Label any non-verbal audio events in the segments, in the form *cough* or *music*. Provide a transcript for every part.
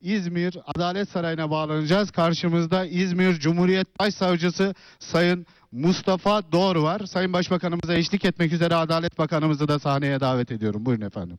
İzmir Adalet Sarayı'na bağlanacağız. Karşımızda İzmir Cumhuriyet Başsavcısı Sayın Mustafa Doğru var. Sayın Başbakanımıza eşlik etmek üzere Adalet Bakanımızı da sahneye davet ediyorum. Buyurun efendim.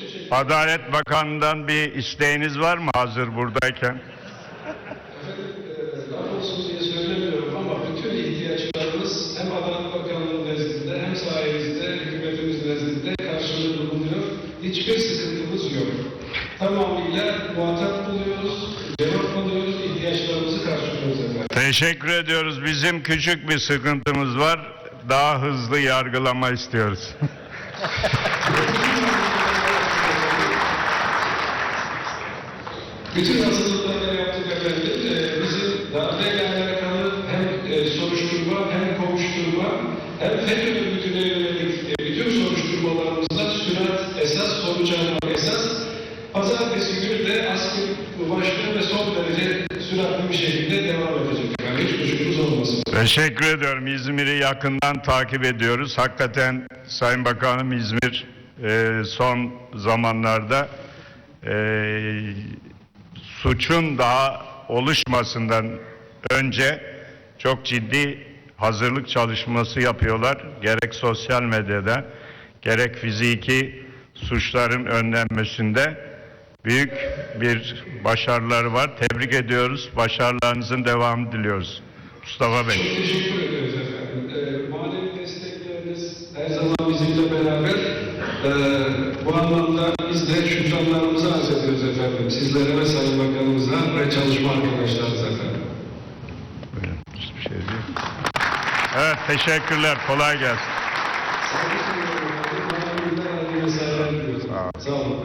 Adalet Bakanı'ndan bir isteğiniz var mı hazır buradayken? Hiçbir sıkıntımız yok. Tamamıyla muhatap buluyoruz, cevap alıyoruz, ihtiyaçlarımızı karşılıyoruz efendim. Teşekkür ediyoruz. Bizim küçük bir sıkıntımız var. Daha hızlı yargılama istiyoruz. *laughs* Bütün hazırlıkları yaptık efendim. Ee, bizim darbeyle alakalı hem e, soruşturma hem kovuşturma hem FETÖ örgütüne yönelik e, bütün soruşturmalarımızda sürat esas, almak esas. Pazartesi günü de askeri başlığı ve son derece süratli bir şekilde devam edecek. Yani hiç kuşkumuz olmasın. Teşekkür ediyorum. İzmir'i yakından takip ediyoruz. Hakikaten Sayın Bakanım İzmir e, son zamanlarda e, suçun daha oluşmasından önce çok ciddi hazırlık çalışması yapıyorlar. Gerek sosyal medyada gerek fiziki suçların önlenmesinde büyük bir başarıları var. Tebrik ediyoruz. Başarılarınızın devamını diliyoruz. Mustafa Bey. Çok teşekkür ederiz efendim. Ee, manevi destekleriniz her zaman bizimle beraber. Ee, bu anlamda biz de şükranlarımızı arz ediyoruz efendim. Sizlere ve Sayın Bakanımıza ve çalışma arkadaşlarınıza efendim. Buyurun, hiçbir şey değil. Evet, teşekkürler. Kolay gelsin. Mesailer diliyoruz. Sağ olun.